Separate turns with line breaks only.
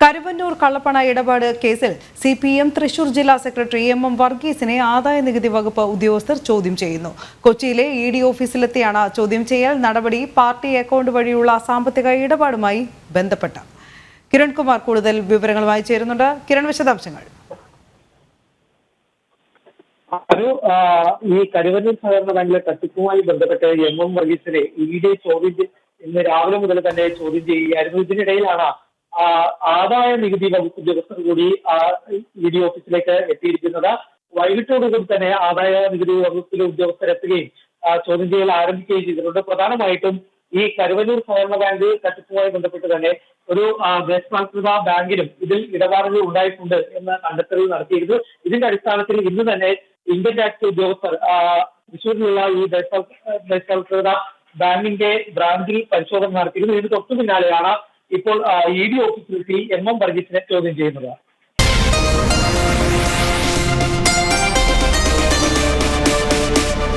കരുവന്നൂർ കള്ളപ്പണ ഇടപാട് കേസിൽ സി പി എം തൃശൂർ ജില്ലാ സെക്രട്ടറി എം എം വർഗീസിനെ ആദായ നികുതി വകുപ്പ് ഉദ്യോഗസ്ഥർ ചോദ്യം ചെയ്യുന്നു. കൊച്ചിയിലെ ഇ ഡി ഓഫീസിലെത്തിയാണ് ചോദ്യം ചെയ്യൽ നടപടി പാർട്ടി അക്കൗണ്ട് വഴിയുള്ള സാമ്പത്തിക ഇടപാടുമായി ബന്ധപ്പെട്ട. കിരൺകുമാർ കൂടുതൽ വിവരങ്ങളുമായി ചേരുന്നുണ്ട്. കിരൺ വിശദാംശങ്ങൾ.
ഒരു ഈ കരുവന്നൂർ സഹകരണ ബാങ്കിലെ തട്ടിപ്പുമായി ബന്ധപ്പെട്ട് എം എം വർഗീസിനെ ഇ ഡി ചോദ്യം ഇന്ന് രാവിലെ മുതൽ തന്നെ ചോദ്യം ചെയ്യുകയായിരുന്നു. ഇതിനിടയിലാണ് ആദായ നികുതി വകുപ്പ് ഉദ്യോഗസ്ഥർ കൂടി ഇ ഡി ഓഫീസിലേക്ക് എത്തിയിരിക്കുന്നത്. വൈകിട്ടോടുകൂടി തന്നെ ആദായ നികുതി വകുപ്പിലെ ആ, ചോദ്യം ചെയ്യൽ ആരംഭിക്കുകയും ചെയ്തിട്ടുണ്ട്. പ്രധാനമായിട്ടും ഈ കരുവന്നൂർ സഹകരണ ബാങ്ക് തട്ടിപ്പുമായി ബന്ധപ്പെട്ട് തന്നെ ഒരു ദേശസാൽകൃത ബാങ്കിനും ഇതിൽ ഇടപാടുകൾ ഉണ്ടായിട്ടുണ്ട് എന്ന കണ്ടെത്തൽ നടത്തിയിരുന്നു. ഇതിന്റെ അടിസ്ഥാനത്തിൽ ഇന്ന് തന്നെ ഇന്ത്യൻ ടാക്സ് ഉദ്യോഗസ്ഥർ തൃശ്ശൂരിലുള്ള ഈ ദേശസാൽ- ദേശസാൽകൃത ബാങ്കിന്റെ ബ്രാഞ്ചിൽ പരിശോധന നടത്തിയിരുന്നു. ഇതിന് തൊട്ടു പിന്നാലെയാണ് ഇപ്പോൾ ഇ ഡി ഓഫീസിലെത്തി എം എം വർഗീസിനെ ചോദ്യം ചെയ്യുന്നത്.